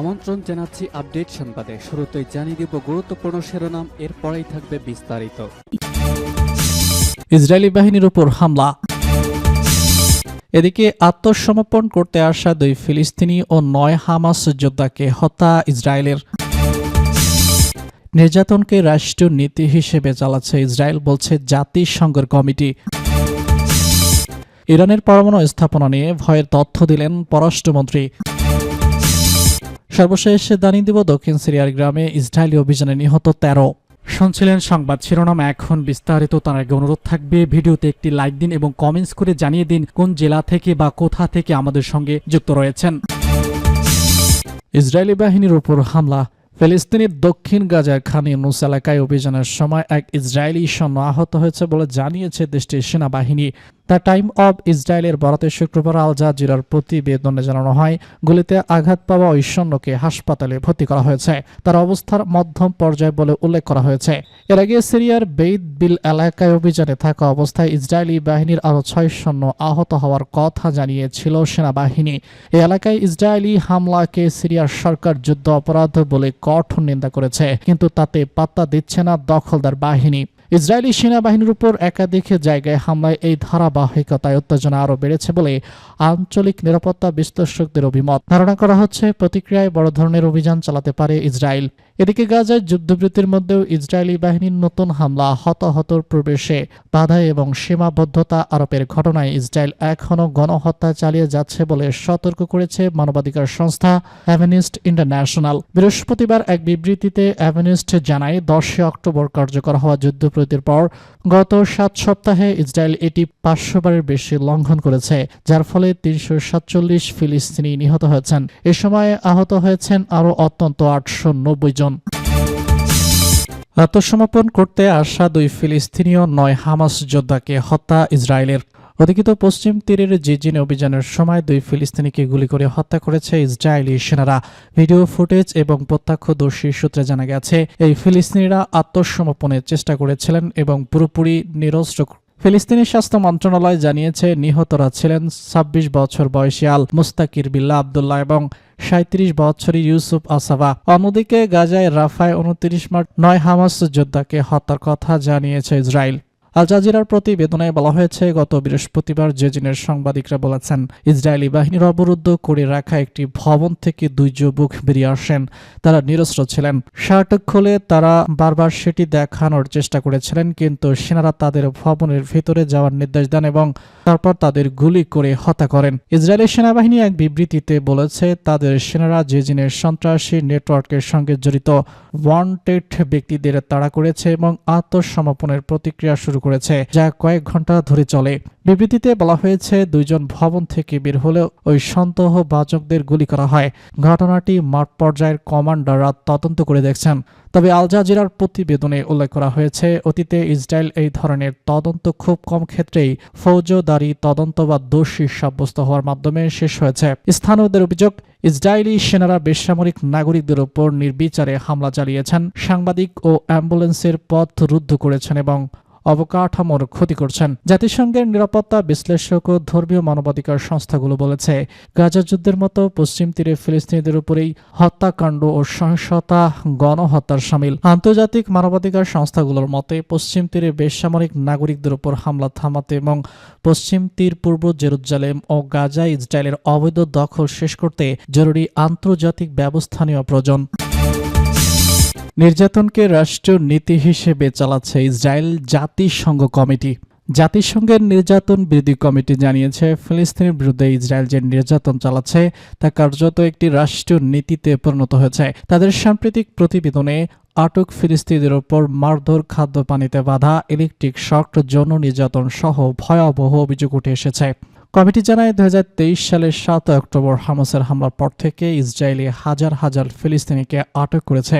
আমন্ত্রণ জানাচ্ছি আপডেট সংবাদে। শুরুতেই জানিয়ে দিব গুরুত্বপূর্ণ শিরোনাম, এরপরেই থাকবে বিস্তারিত। ইসরায়েলি বাহিনীর উপর হামলা। এদিকে আত্মসমর্পণ করতে আসা দুই ফিলিস্তিনি ও নয় হামাস যোদ্ধাকে হত্যা ইসরায়েলের। নির্যাতনকে রাষ্ট্রীয় নীতি হিসেবে চালাচ্ছে ইসরায়েল, বলছে জাতিসংঘের কমিটি। ইরানের পরমাণু স্থাপনা নিয়ে ভয়ের তথ্য দিলেন পররাষ্ট্রমন্ত্রী সর্বশেষ জানিয়ে দিব দক্ষিণ সিরিয়ার গ্রামে ইসরায়েলি অভিযানে নিহত তেরো। শুনছিলেন সংবাদ শিরোনাম। এখন বিস্তারিত তার আগে অনুরোধ থাকবে ভিডিওতে একটি লাইক দিন এবং কমেন্টস করে জানিয়ে দিন কোন জেলা থেকে বা কোথা থেকে আমাদের সঙ্গে যুক্ত রয়েছেন। ইসরায়েলি বাহিনীর উপর হামলা। ফিলিস্তিনের দক্ষিণ গাজার খান ইউনুস এলাকায় অভিযানের সময় এক ইসরায়েলি সৈন্য আহত হয়েছে বলে জানিয়েছে দেশটির সেনাবাহিনী। দ্য টাইম অব ইসরায়েলের বরাতে শুক্রবার আল জাজিরার প্রতিবেদনে জানানো হয়, গুলিতে আঘাত পাওয়া ওই সৈন্যকে হাসপাতালে ভর্তি করা হয়েছে। তার অবস্থার মধ্যম পর্যায়ে বলে উল্লেখ করা হয়েছে। এর আগে সিরিয়ার বেইদ বিল এলাকায় অভিযানে থাকা অবস্থায় ইসরায়েলি বাহিনীর আরও ছয় সৈন্য আহত হওয়ার কথা জানিয়েছিল সেনাবাহিনী। এ এলাকায় ইসরায়েলি হামলাকে সিরিয়ার সরকার যুদ্ধ অপরাধ বলে কঠোর নিন্দা করেছে, কিন্তু তাতে পাত্তা দিচ্ছে না দখলদার বাহিনী। ইসরায়েলি সেনাবাহিনীর উপর একাধিক জায়গায় হামলায় এই ধারাবাহিকতায় উত্তেজনা আরও বেড়েছে বলে আঞ্চলিক নিরাপত্তা বিশ্লেষকদের অভিমত। ধারণা করা হচ্ছে, প্রতিক্রিয়ায় বড় ধরনের অভিযান চালাতে পারে ইসরায়েল। এদিকে গাজায় যুদ্ধবৃত্তির মধ্যেও ইসরায়েলি বাহিনীর নতুন হামলা, হতাহতর প্রবেশে বাধা এবং সীমাবদ্ধতা আরোপের ঘটনায় ইসরায়েল এখনও গণহত্যা চালিয়ে যাচ্ছে বলে সতর্ক করেছে মানবাধিকার সংস্থা অ্যাভেনিস্ট ইন্টারন্যাশনাল। বৃহস্পতিবার এক বিবৃতিতে অ্যাভেনিস্ট জানায়, দশই অক্টোবর কার্যকর হওয়া যুদ্ধবিরতির পর গত সাত সপ্তাহে ইসরায়েল এটি পাঁচশো বারের বেশি লঙ্ঘন করেছে, যার ফলে তিনশো সাতচল্লিশ ফিলিস্তিনি নিহত হয়েছেন। এ সময় আহত হয়েছেন আরও অত্যন্ত আটশো নব্বই জন। আত্মসমর্পণ করতে আসা দুই ফিলিস্তিনীয় নয় হামাস যোদ্ধাকে হত্যা ইসরায়েলের। অধিকৃত পশ্চিম তীরের জিজিন অভিযানের সময় দুই ফিলিস্তিনিকে গুলি করে হত্যা করেছে ইসরায়েলি সেনারা। ভিডিও ফুটেজ এবং প্রত্যক্ষদর্শী সূত্রে জানা গেছে, এই ফিলিস্তিনিরা আত্মসমর্পণের চেষ্টা করেছিলেন এবং পুরোপুরি নিরস্ত্র ফিলিস্তিনি স্বাস্থ্য মন্ত্রণালয় জানিয়েছে, নিহতরা ছিলেন ছাব্বিশ বছর বয়সী আল মুস্তাকির বিল্লা আবদুল্লাহ এবং সাঁত্রিশ বছরী ইউসুফ আসাবা অন্যদিকে গাজায় রাফায় উনত্রিশ মার্চ নয় হামাস যোদ্ধাকে হত্যার কথা জানিয়েছে ইসরায়েল। আল জাজিরার প্রতিবেদনে বলা হয়েছে, গত বৃহস্পতিবার জেজিনের সাংবাদিকরা বলেছেন, ইসরায়েলি বাহিনীর অবরুদ্ধ করে রাখা একটি ভবন থেকে দুই যুবক বেরিয়ে আসেন। তারা নিরস্ত্র ছিলেন। শার্ট খুলে তারা বারবার সেটি দেখানোর চেষ্টা করেছিলেন, কিন্তু সেনারা তাদের ভবনের ভিতরে যাওয়ার নির্দেশ দেন এবং তারপর তাদের গুলি করে হত্যা করেন। ইসরায়েলি সেনাবাহিনী এক বিবৃতিতে বলেছে, তাদের সেনারা জেজিনের সন্ত্রাসী নেটওয়ার্কের সঙ্গে জড়িত। ওয়ান্টেড ব্যক্তিদের তাড়া করেছে এবং আত্মসমর্পণের প্রতিক্রিয়া শুরু করেছে, যা কয়েক ঘণ্টা ধরে চলে। বিবৃতিতে বলা হয়েছে, দুইজন ভবন থেকে বের হলেও ওই সন্তহ বাচকদের গুলি করা হয়। ঘটনাটি মাঠ পর্যায়ের কমান্ডাররা তদন্ত করে দেখছেন। তবে আল জাজিরার প্রতিবেদনে উল্লেখ করা হয়েছে, অতীতে ইসরায়েল এই ধরনের তদন্ত খুব কম ক্ষেত্রেই ফৌজদারি তদন্ত বা দোষী সাব্যস্ত হওয়ার মাধ্যমে শেষ হয়েছে। স্থানীয়দের অভিযোগ, ইসরায়েলি সেনারা বেসামরিক নাগরিকদের উপর নির্বিচারে হামলা চালিয়েছেন, সাংবাদিক ও অ্যাম্বুলেন্সের পথ রুদ্ধ করেছেন এবং অবকাঠামোর ক্ষতি করছেন। জাতিসংঘের নিরাপত্তা বিশ্লেষক ও ধর্মীয় মানবাধিকার সংস্থাগুলো বলেছে, গাজা যুদ্ধের মতো পশ্চিম তীরে ফিলিস্তিনিদের উপরেই হত্যাকাণ্ড ও সহিংসতা গণহত্যার সামিল। আন্তর্জাতিক মানবাধিকার সংস্থাগুলোর মতে, পশ্চিম তীরে বেসামরিক নাগরিকদের উপর হামলা থামাতে এবং পশ্চিম তীর পূর্ব জেরুজালেম ও গাজা ইসরায়েলের অবৈধ দখল শেষ করতে জরুরি আন্তর্জাতিক ব্যবস্থা নেওয়া প্রয়োজন। নির্যাতনকে রাষ্ট্রীয় নীতি হিসেবে চালাচ্ছে ইসরায়েল জাতিসংঘ কমিটি। জাতিসংঘের নির্যাতন বিরোধী কমিটি জানিয়েছে, ফিলিস্তিনের বিরুদ্ধে ইসরায়েল যে নির্যাতন চালাচ্ছে, তা কার্যত একটি রাষ্ট্রীয় নীতিতে পরিণত হয়েছে। তাদের সাম্প্রতিক প্রতিবেদনে আটক ফিলিস্তিনিদের ওপর মারধর, খাদ্য, পানিতে বাধা, ইলেকট্রিক শক, যৌন নির্যাতন সহ ভয়াবহ অভিযোগ উঠে এসেছে। কমিটি জানায়, দুহাজার তেইশ সালের সাত অক্টোবর হামাসের হামলার পর থেকে ইসরায়েলি হাজার হাজার ফিলিস্তিনিকে আটক করেছে।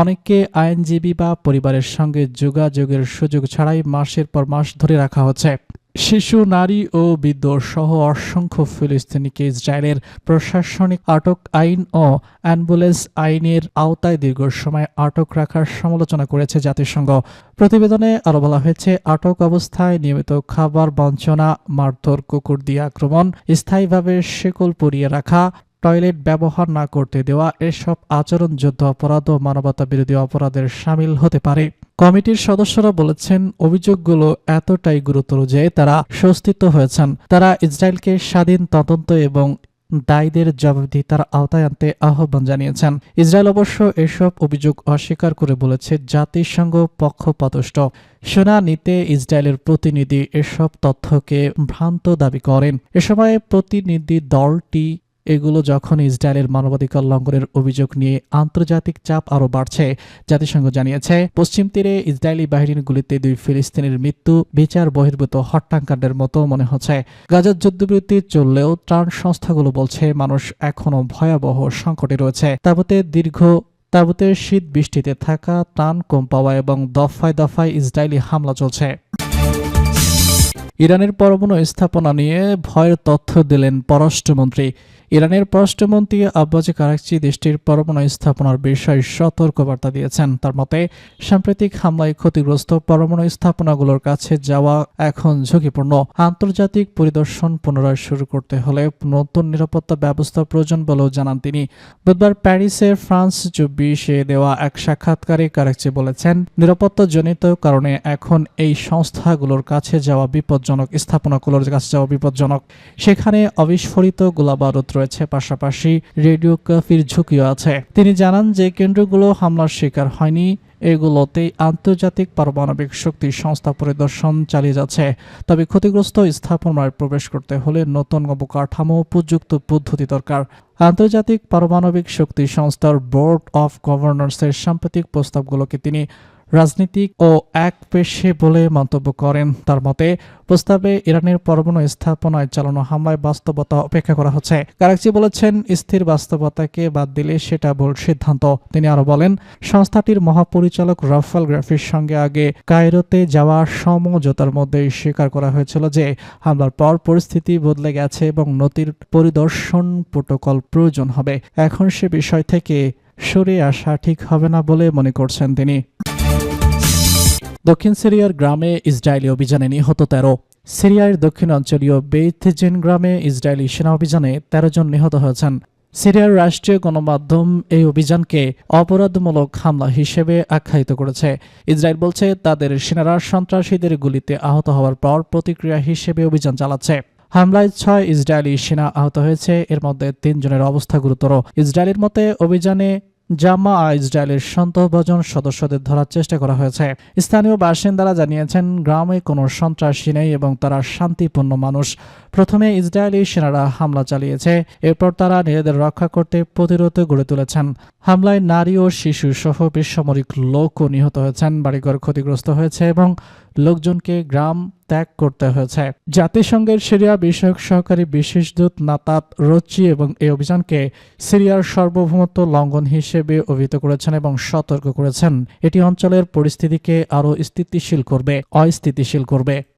অনেককে আইনজীবী বা পরিবারের সঙ্গে যোগাযোগের সুযোগ ছাড়াই মাসের পর মাস ধরে রাখা হচ্ছে। শিশু, নারী ও বৃদ্ধ সহ অসংখ্য ফিলিস্তিনিকে ইসরায়েলের প্রশাসনিক আটক আইন ও অ্যাম্বুলেন্স আইনের আওতায় দীর্ঘ সময় আটক রাখার সমালোচনা করেছে জাতিসংঘ। প্রতিবেদনে আরও বলা হয়েছে, আটক অবস্থায় নিয়মিত খাবার, বঞ্চনা, মারধর, কুকুর দিয়ে আক্রমণ, স্থায়ীভাবে শেকল পরিয়ে রাখা টয়লেট ব্যবহার না করতে দেওয়া এসব আচরণ যুদ্ধ অপরাধ ও মানবতা বিরোধী অপরাধের সামিল হতে পারে। কমিটির সদস্যরা বলেছেন, অভিযোগগুলো এতটাই গুরুতর যে তারা স্বস্তিত হয়েছেন। তারা ইসরায়েলকে স্বাধীন তদন্ত এবং দায়ীদের জবাবদিহিতার আওতায় আনতে আহ্বান জানিয়েছেন। ইসরায়েল অবশ্য এসব অভিযোগ অস্বীকার করে বলেছে, জাতিসংঘ পক্ষপাতষ্ট শুনানিতে ইসরায়েলের প্রতিনিধি এসব তথ্যকে ভ্রান্ত দাবি করেন। এ সময় প্রতিনিধি দলটি এগুলো যখন ইসরায়েলের মানবাধিকার লঙ্ঘনের অভিযোগ নিয়ে আন্তর্জাতিক চাপ আরও বাড়ছে, জাতিসংঘ জানিয়েছে, পশ্চিম তীরে ইসরায়েলি বাহিনীর গুলিতে দুই ফিলিস্তিনের মৃত্যু, বিচার বহির্ভূত হত্যাকাণ্ডের মতো মনে হচ্ছে। গাজার যুদ্ধবিরতি চললেও ত্রাণ সংস্থাগুলো বলছে, মানুষ এখনও ভয়াবহ সংকটে রয়েছে। তাবতে দীর্ঘ, তাবুতে শীত বৃষ্টিতে থাকা ত্রাণ কম পাওয়া এবং দফায় দফায় ইসরায়েলি হামলা চলছে। ইরানের পরমাণু স্থাপনা নিয়ে ভয়ের তথ্য দিলেন পররাষ্ট্রমন্ত্রী ইরানের পররাষ্ট্রমন্ত্রী আব্বাস কারাকচি দেশটির পরমাণু স্থাপনার বিষয়ে সতর্কবার্তা দিয়েছেন। তার মতে, সাম্প্রতিক হামলায় ক্ষতিগ্রস্ত পরমাণু স্থাপনাগুলোর কাছে যাওয়া এখন ঝুঁকিপূর্ণ। আন্তর্জাতিক পরিদর্শন পুনরায় শুরু করতে হলে নতুন নিরাপত্তা ব্যবস্থা প্রয়োজন বলেও জানান তিনি। বুধবার প্যারিসে ফ্রান্স চব্বিশে দেওয়া এক সাক্ষাৎকারে কারাকচি বলেছেন, নিরাপত্তাজনিত কারণে এখন এই সংস্থাগুলোর কাছে যাওয়া বিপজ্জনক, স্থাপনাগুলোর কাছে যাওয়া বিপজ্জনক। সেখানে অবিস্ফোরিত গোলাবারুদ রয়েছে পাশাপাশি রেডিও কাফির ঝুঁকিও আছে। তিনি জানান যে কেন্দ্রগুলো হামলার শিকার হয়নি। এগুলোতে আন্তর্জাতিক পারমাণবিক শক্তি সংস্থা পরিদর্শন চালিয়ে যাচ্ছে। তবে ক্ষতিগ্রস্ত স্থাপনায় প্রবেশ করতে হলে নতুন অবকাঠামো উপযুক্ত পদ্ধতি দরকার। আন্তর্জাতিক পারমাণবিক শক্তি সংস্থার বোর্ড অফ গভর্নর্সের সাম্প্রতিক প্রস্তাবগুলোকে তিনি রাজনীতিক ও এক পেশে বলে মন্তব্য করেন। তার মতে, প্রস্তাবে ইরানের পরমাণু স্থাপনায় চালানো হামলায় বাস্তবতা অপেক্ষা করা হচ্ছে। কারাকচি বলেছেন, স্থির বাস্তবতাকে বাদ দিলে সেটা ভুল সিদ্ধান্ত। তিনি আরও বলেন, সংস্থাটির মহাপরিচালক রাফাল গ্রাফির সঙ্গে আগে কায়রোতে যাওয়া সমঝোতার মধ্যে স্বীকার করা হয়েছিল যে হামলার পর পরিস্থিতি বদলে গেছে এবং নতির পরিদর্শন প্রোটোকল প্রয়োজন হবে। এখন সে বিষয় থেকে সরে আসা ঠিক হবে না বলে মনে করছেন তিনি। দক্ষিণ সিরিয়ার গ্রামে ইসরায়েলি অভিযানে নিহত তেরো। সিরিয়ার দক্ষিণ অঞ্চলীয় বেইথজেন গ্রামে ইসরায়েলি সেনা অভিযানে তেরো জন নিহত হয়েছেন। সিরিয়ার রাষ্ট্রীয় গণমাধ্যম এই অভিযানকে অপরাধমূলক হামলা হিসেবে আখ্যায়িত করেছে। ইসরায়েল বলছে, তাদের সেনারা সন্ত্রাসীদের গুলিতে আহত হওয়ার পর প্রতিক্রিয়া হিসেবে অভিযান চালাচ্ছে। হামলায় ছয় ইসরায়েলি সেনা আহত হয়েছে, এর মধ্যে তিনজনের অবস্থা গুরুতর। ইসরায়েলের মতে, অভিযানে জামা ইসরায়েলের সন্তভজন সদস্যদের ধরার চেষ্টা করা হয়েছে। স্থানীয় বাসিন্দারা জানিয়েছেন, গ্রামে কোনো সন্ত্রাসী নেই এবং তারা শান্তিপূর্ণ মানুষ। প্রথমে ইসরায়েলি সেনারা হামলা চালিয়েছে। এরপর তারা নিজেদের রক্ষা করতে প্রতিরোধ গড়ে তুলেছেন। হামলায় নারী ও শিশু সহ বেসামরিক লোকও নিহত হয়েছেন। বাড়িঘর ক্ষতিগ্রস্ত হয়েছে এবং লোকজনকে গ্রাম ত্যাগ করতে হয়েছে। জাতিসংঘের সিরিয়া বিষয়ক সহকারী বিশেষ দূত নাতাত রচ্চি এবং এই অভিযানকে সিরিয়ার সার্বভৌমত্ব লঙ্ঘন হিসেবে অভিহিত করেছেন এবং সতর্ক করেছেন। এটি অঞ্চলের পরিস্থিতিকে আরও স্থিতিশীল করবে, অস্থিতিশীল করবে।